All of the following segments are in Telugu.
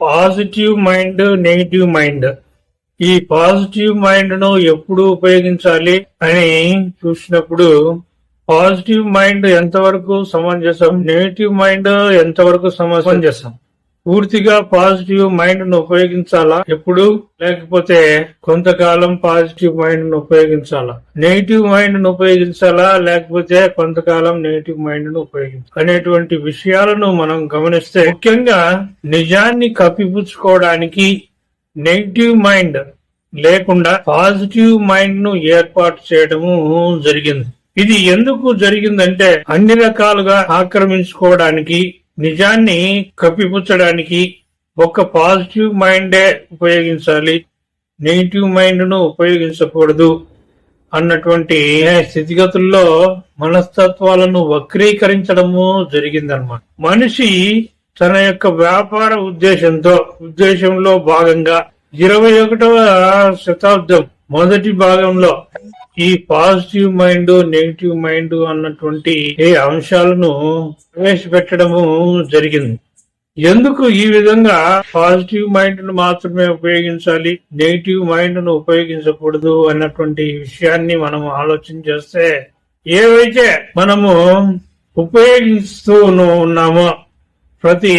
Positive mind negative mind. ఈ పాజిటివ్ మైండ్ను ఎప్పుడు ఉపయోగించాలి అని చూసినప్పుడు పాజిటివ్ మైండ్ ఎంతవరకు సమంజసం నెగిటివ్ మైండ్ ఎంతవరకు సమంజసం? పూర్తిగా పాజిటివ్ మైండ్ను ఉపయోగించాలా? ఎప్పుడు? లేకపోతే కొంతకాలం పాజిటివ్ మైండ్ను ఉపయోగించాలా? నెగిటివ్ మైండ్ను ఉపయోగించాలా? లేకపోతే కొంతకాలం నెగిటివ్ మైండ్ను ఉపయోగించాలి అనేటువంటి విషయాలను మనం గమనిస్తే ముఖ్యంగా నిజాన్ని కప్పిపుచ్చుకోవడానికి నెగిటివ్ మైండ్ లేకుండా పాజిటివ్ మైండ్ను ఏర్పాటు చేయడము జరిగింది. ఇది ఎందుకు జరిగిందంటే అన్ని రకాలుగా ఆక్రమించుకోవడానికి నిజాన్ని కప్పిపుచ్చడానికి ఒక పాజిటివ్ మైండే ఉపయోగించాలి నెగిటివ్ మైండ్ను ఉపయోగించకూడదు అన్నటువంటి స్థితిగతుల్లో మనస్తత్వాలను వక్రీకరించడము జరిగిందన్నమాట. మనిషి తన యొక్క వ్యాపార ఉద్దేశంతో ఉద్దేశంలో భాగంగా ఇరవై ఒకటవ శతాబ్దం మొదటి భాగంలో ఈ పాజిటివ్ మైండ్ నెగిటివ్ మైండ్ అన్నటువంటి ఏ అంశాలను ప్రవేశపెట్టడము జరిగింది. ఎందుకు ఈ విధంగా పాజిటివ్ మైండ్ను మాత్రమే ఉపయోగించాలి నెగిటివ్ మైండ్ను ఉపయోగించకూడదు అన్నటువంటి విషయాన్ని మనం ఆలోచన చేస్తే ఏవైతే మనము ఉపయోగిస్తూ ఉన్నామో ప్రతి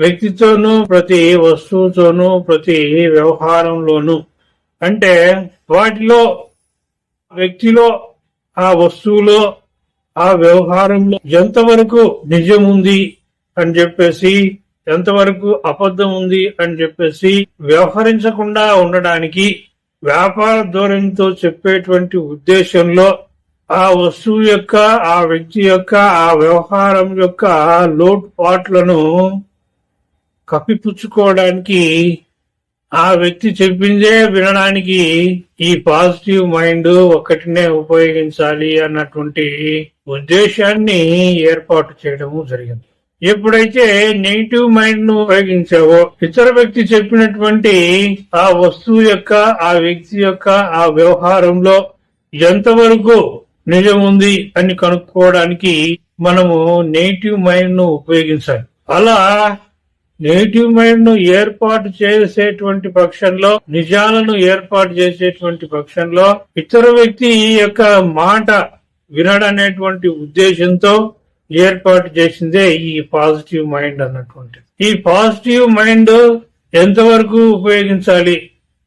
వ్యక్తితోనూ ప్రతి వస్తువుతోనూ ప్రతి వ్యవహారంలోనూ అంటే వాటిలో వ్యక్తిలో ఆ వస్తువులో ఆ వ్యవహారంలో ఎంతవరకు నిజం ఉంది అని చెప్పేసి ఎంతవరకు అబద్ధం ఉంది అని చెప్పేసి వ్యవహరించకుండా ఉండడానికి వ్యాపార ధోరణితో చెప్పేటువంటి ఉద్దేశంలో ఆ వస్తువు యొక్క ఆ వ్యక్తి యొక్క ఆ వ్యవహారం యొక్క లోటుపాట్లను కప్పిపుచ్చుకోవడానికి ఆ వ్యక్తి చెప్పిందే వినడానికి ఈ పాజిటివ్ మైండ్ ఒక్కటినే ఉపయోగించాలి అన్నటువంటి ఉద్దేశాన్ని ఏర్పాటు చేయడము జరిగింది. ఎప్పుడైతే నెగిటివ్ మైండ్ను ఉపయోగించావో ఇతర వ్యక్తి చెప్పినటువంటి ఆ వస్తువు యొక్క ఆ వ్యక్తి యొక్క ఆ వ్యవహారంలో ఎంతవరకు నిజం ఉంది అని కనుక్కోవడానికి మనము నెగిటివ్ మైండ్ను ఉపయోగించాలి. అలా నెగిటివ్ మైండ్ను ఏర్పాటు చేసేటువంటి పక్షంలో నిజాలను ఏర్పాటు చేసేటువంటి పక్షంలో ఇతర వ్యక్తి యొక్క మాట వినడనేటువంటి ఉద్దేశంతో ఏర్పాటు చేసిందే ఈ పాజిటివ్ మైండ్ అన్నటువంటి. ఈ పాజిటివ్ మైండ్ ఎంతవరకు ఉపయోగించాలి?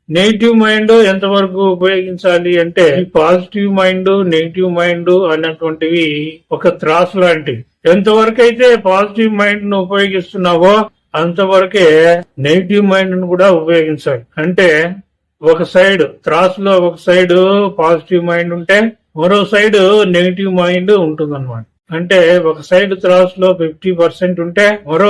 నెగిటివ్ మైండ్ ఎంతవరకు ఉపయోగించాలి అంటే పాజిటివ్ మైండ్ నెగిటివ్ మైండ్ అన్నటువంటివి ఒక త్రాసు లాంటివి. ఎంతవరకు అయితే పాజిటివ్ మైండ్ను ఉపయోగిస్తున్నావో అంతవరకే నెగిటివ్ మైండ్ను కూడా ఉపయోగించాలి. అంటే ఒక సైడ్ త్రాసులో ఒక సైడ్ పాజిటివ్ మైండ్ ఉంటే మరో సైడ్ నెగిటివ్ మైండ్ ఉంటుందన్నమాట. అంటే ఒక సైడ్ త్రాస్లో ఫిఫ్టీ పర్సెంట్ ఉంటే మరో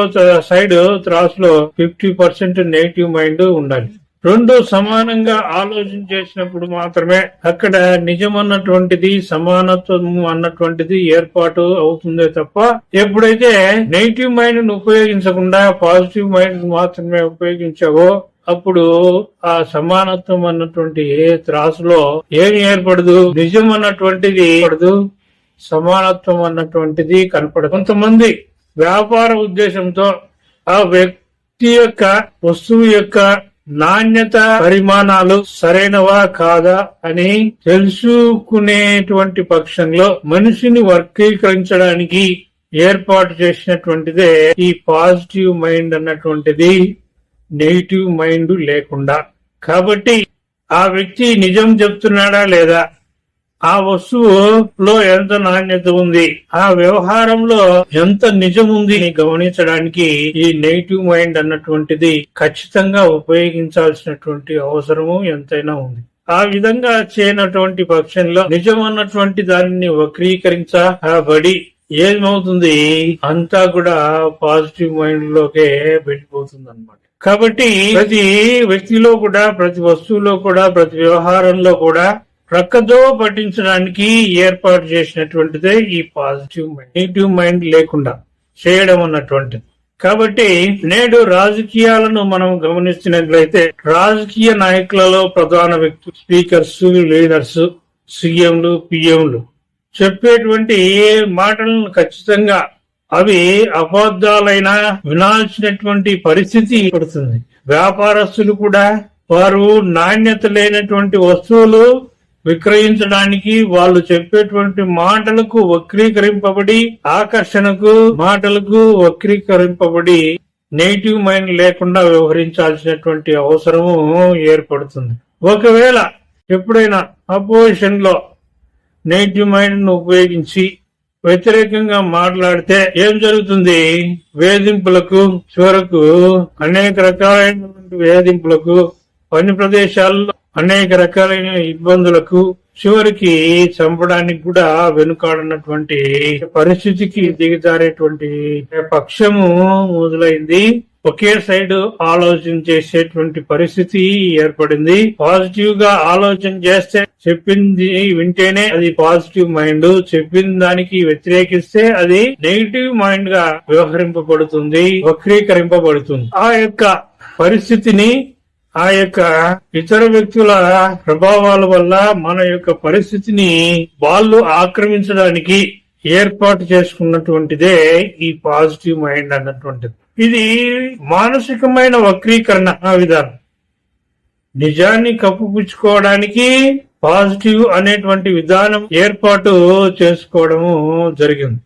సైడ్ త్రాస్లో ఫిఫ్టీ పర్సెంట్ నెగిటివ్ మైండ్ ఉండాలి. రెండు సమానంగా ఆలోచన చేసినప్పుడు మాత్రమే అక్కడ నిజం అన్నటువంటిది సమానత్వం అన్నటువంటిది ఏర్పాటు అవుతుందే తప్ప ఎప్పుడైతే నెగిటివ్ మైండ్ను ఉపయోగించకుండా పాజిటివ్ మైండ్ మాత్రమే ఉపయోగించావో అప్పుడు ఆ సమానత్వం అన్నటువంటి ఏ త్రాసులో ఏమి ఏర్పడదు నిజం అన్నటువంటిది ఏర్పడదు సమానత్వం అన్నటువంటిది కనపడదు. కొంతమంది వ్యాపార ఉద్దేశంతో ఆ వ్యక్తి యొక్క వస్తువు యొక్క నాణ్యత పరిమాణాలు సరైనవా కాదా అని తెలుసుకునేటువంటి పక్షంలో మనిషిని వర్గీకరించడానికి ఏర్పాటు చేసినటువంటిదే ఈ పాజిటివ్ మైండ్ అన్నటువంటిది నెగిటివ్ మైండ్ లేకుండా. కాబట్టి ఆ వ్యక్తి నిజం చెప్తున్నాడా లేదా? ఆ వస్తువులో ఎంత నాణ్యత ఉంది? ఆ వ్యవహారంలో ఎంత నిజం ఉంది గమనించడానికి ఈ నెగిటివ్ మైండ్ అన్నటువంటిది ఖచ్చితంగా ఉపయోగించాల్సినటువంటి అవసరము ఎంతైనా ఉంది. ఆ విధంగా చేయనటువంటి పక్షంలో నిజం అన్నటువంటి దానిని వక్రీకరించబడి ఏమవుతుంది? అంతా కూడా పాజిటివ్ మైండ్ లోకే వెళ్ళిపోతుంది అనమాట కాబట్టి ప్రతి వ్యక్తిలో కూడా ప్రతి వస్తువులో కూడా ప్రతి వ్యవహారంలో కూడా ప్రక్కదో పట్టించడానికి ఏర్పాటు చేసినటువంటిదే ఈ పాజిటివ్ మైండ్. నెగిటివ్ మైండ్ లేకుండా చేయడం అన్నటువంటిది. కాబట్టి నేడు రాజకీయాలను మనం గమనిస్తున్నట్లయితే రాజకీయ నాయకులలో ప్రధాన వ్యక్తులు స్పీకర్స్ లీడర్స్ సీఎంలు పిఎంలు చెప్పేటువంటి ఏ మాటలను ఖచ్చితంగా అవి అబద్ధాలైనా వినాల్సినటువంటి పరిస్థితి పడుతుంది వ్యాపారస్తులు కూడా వారు నాణ్యత లేనటువంటి వస్తువులు విక్రయించడానికి వాళ్ళు చెప్పేటువంటి మాటలకు వక్రీకరింపబడి ఆకర్షణకు మాటలకు వక్రీకరింపబడి నెగిటివ్ మైండ్ లేకుండా వ్యవహరించాల్సినటువంటి అవసరము ఏర్పడుతుంది. ఒకవేళ ఎప్పుడైనా అపోజిషన్లో నెగిటివ్ మైండ్ను ఉపయోగించి వ్యతిరేకంగా మాట్లాడితే ఏం జరుగుతుంది? వేధింపులకు చివరకు అనేక రకాలైనటువంటి వేధింపులకు పని ప్రదేశాల్లో అనేక రకాలైన ఇబ్బందులకు చివరికి చంపడానికి కూడా వెనుకాడనటువంటి పరిస్థితికి దిగజారేటువంటి పక్షము మొదలైంది. ఒకే సైడ్ ఆలోచన చేసేటువంటి పరిస్థితి ఏర్పడింది. పాజిటివ్గా ఆలోచన చేస్తే చెప్పింది వింటేనే అది పాజిటివ్ మైండ్. చెప్పిన దానికి వ్యతిరేకిస్తే అది నెగిటివ్ మైండ్గా వ్యవహరింపబడుతుంది వక్రీకరింపబడుతుంది. ఆ యొక్క పరిస్థితిని ఆ యొక్క ఇతర వ్యక్తుల ప్రభావాల వల్ల మన యొక్క పరిస్థితిని వాళ్ళు ఆక్రమించడానికి ఏర్పాటు చేసుకున్నటువంటిదే ఈ పాజిటివ్ మైండ్ అన్నటువంటిది. ఇది మానసికమైన వక్రీకరణ ఆ విధానం. నిజాన్ని కప్పుపుచ్చుకోవడానికి పాజిటివ్ అనేటువంటి విధానం ఏర్పాటు చేసుకోవడము జరిగింది.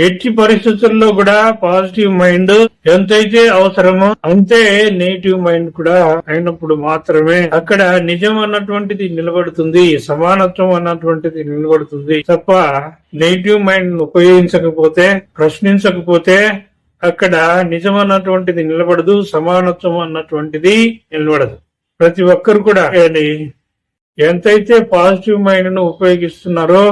ఎట్టి పరిస్థితుల్లో కూడా పాజిటివ్ మైండ్ ఎంతైతే అవసరమో అంతే నెగిటివ్ మైండ్ కూడా అయినప్పుడు మాత్రమే అక్కడ నిజం అన్నటువంటిది నిలబడుతుంది సమానత్వం అన్నటువంటిది నిలబడుతుంది తప్ప నెగిటివ్ మైండ్ ఉపయోగించకపోతే ప్రశ్నించకపోతే అక్కడ నిజం అన్నటువంటిది నిలబడదు సమానత్వం అన్నటువంటిది నిలబడదు. ప్రతి ఒక్కరు కూడా ఎంతైతే పాజిటివ్ మైండ్ను ఉపయోగిస్తున్నారో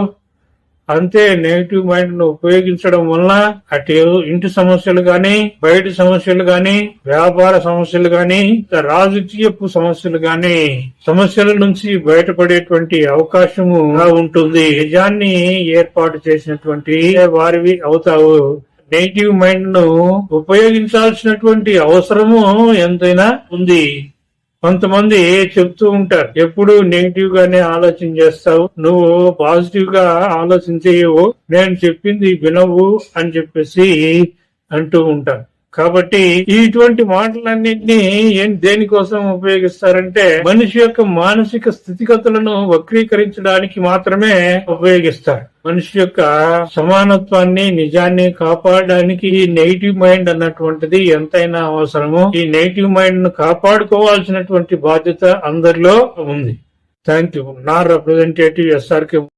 అంతే నెగిటివ్ మైండ్ను ఉపయోగించడం వలన అటు ఇంటి సమస్యలు గాని బయట సమస్యలు గాని వ్యాపార సమస్యలు గాని రాజకీయపు సమస్యలు గాని సమస్యల నుంచి బయటపడేటువంటి అవకాశము ఉంటుంది. నిజాన్ని ఏర్పాటు చేసినటువంటి వారివి అవుతావు. నెగిటివ్ మైండ్ను ఉపయోగించాల్సినటువంటి అవసరము ఎంతైనా ఉంది. కొంతమంది చెప్తూ ఉంటారు ఎప్పుడు నెగిటివ్ గానే ఆలోచన చేస్తావు నువ్వు పాజిటివ్గా ఆలోచన చేయవు నేను చెప్పింది వినవు అని చెప్పేసి అంటూ ఉంటాను కాబట్టి ఇటువంటి మాటలన్నింటినీ ఏం దేనికోసం ఉపయోగిస్తారంటే మనిషి యొక్క మానసిక స్థితిగతులను వక్రీకరించడానికి మాత్రమే ఉపయోగిస్తారు. మనిషి యొక్క సమానత్వాన్ని నిజాన్ని కాపాడడానికి ఈ నెగిటివ్ మైండ్ అన్నటువంటిది ఎంతైనా అవసరమో. ఈ నెగిటివ్ మైండ్ను కాపాడుకోవాల్సినటువంటి బాధ్యత అందరిలో ఉంది. థ్యాంక్ యూ నా రిప్రజెంటేటివ్ ఎస్ఆర్కే